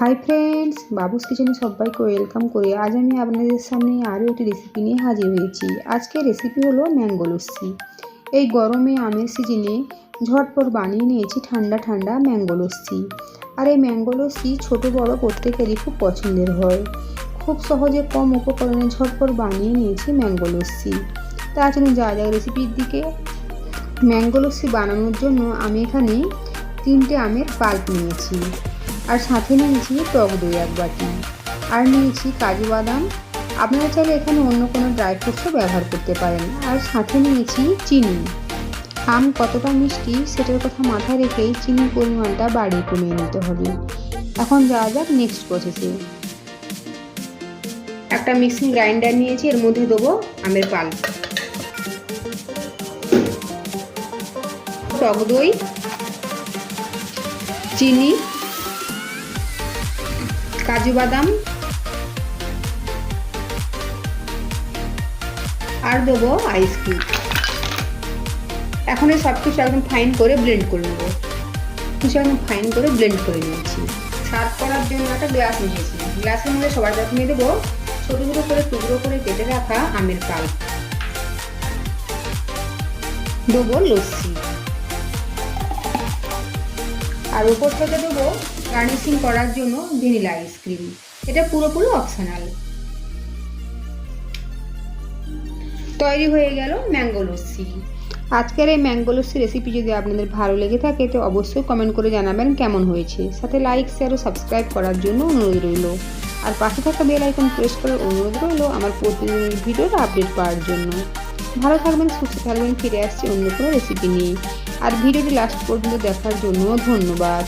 Hi friends বাবুস কিচেনে সবাইকে welcome করে আজ আমি আপনাদের সামনে আরও একটি রেসিপি নিয়ে হাজির হয়েছি। আজকের রেসিপি হলো ম্যাঙ্গো লস্যি। এই গরমে আমের সিজনে ঝটপট বানিয়ে নিয়েছি ঠান্ডা ঠান্ডা ম্যাঙ্গো লস্যি। আর এই ম্যাঙ্গো লস্যি ছোটো বড় প্রত্যেকেরই খুব পছন্দের হয়। খুব সহজে কম উপকরণে ঝটপট বানিয়ে নিয়েছি ম্যাঙ্গো লস্যি। তার জন্য যা যা রেসিপির দিকে। ম্যাঙ্গো লস্যি বানানোর জন্য আমি এখানে তিনটে আমের পাল্প নিয়েছি। আর সাথে নিয়েছি টক দই এক বাটি। আর নিয়েছি কাজু বাদাম। আপনারা চাইলে এখানে অন্য কোনো ড্রাই ফ্রুটসও ব্যবহার করতে পারেন। আর সাথে নিয়েছি চিনি। আম কতটা মিষ্টি সেটার কথা মাথায় রেখেই চিনির পরিমাণটা বাড়িয়ে কমিয়ে নিতে হবে। এখন যাওয়া যাক নেক্সট প্রসেসে একটা মিক্সিং গ্রাইন্ডার নিয়েছি, এর মধ্যে দেবো আমের পাল্প টক দই, চিনি কাজু বাদাম। আর দেবো আইসক্রিম এখন এই সব কিছু একদম ফাইন করে ব্লেন্ড করে নেব। কিছু একদম ফাইন করে ব্লেন্ড করে নিয়েছি। সার্ভ করার জন্য একটা গ্লাস নিয়েছি। গ্লাসের মধ্যে সবার প্রথমে দেবো। ছোটো ছোটো করে টুকরো করে কেটে রাখা আমের পাল্প দেবো লস্যি। আর উপর থেকে দেবো গার্নিশিং করার জন্য ভ্যানিলা আইসক্রিম এটা পুরোপুরি অপশনাল তৈরি হয়ে গেল ম্যাঙ্গো লস্যি। আজকের এই ম্যাঙ্গো লস্যি রেসিপি যদি আপনাদের ভালো লেগে থাকে, তো অবশ্যই কমেন্ট করে জানাবেন কেমন হয়েছে। সাথে লাইক শেয়ার ও সাবস্ক্রাইব করার জন্য অনুরোধ রইল। আর পাশে থাকা বেল আইকন প্রেস করার অনুরোধ রইল আমার প্রতিদিনের ভিডিওর আপডেট পাওয়ার জন্য। ভালো থাকবেন, সুস্থ থাকবেন, ফিরে আসছি অন্য কোনো রেসিপি নিয়ে। আর ভিডিওটি লাস্ট পর্যন্ত দেখার জন্য ধন্যবাদ।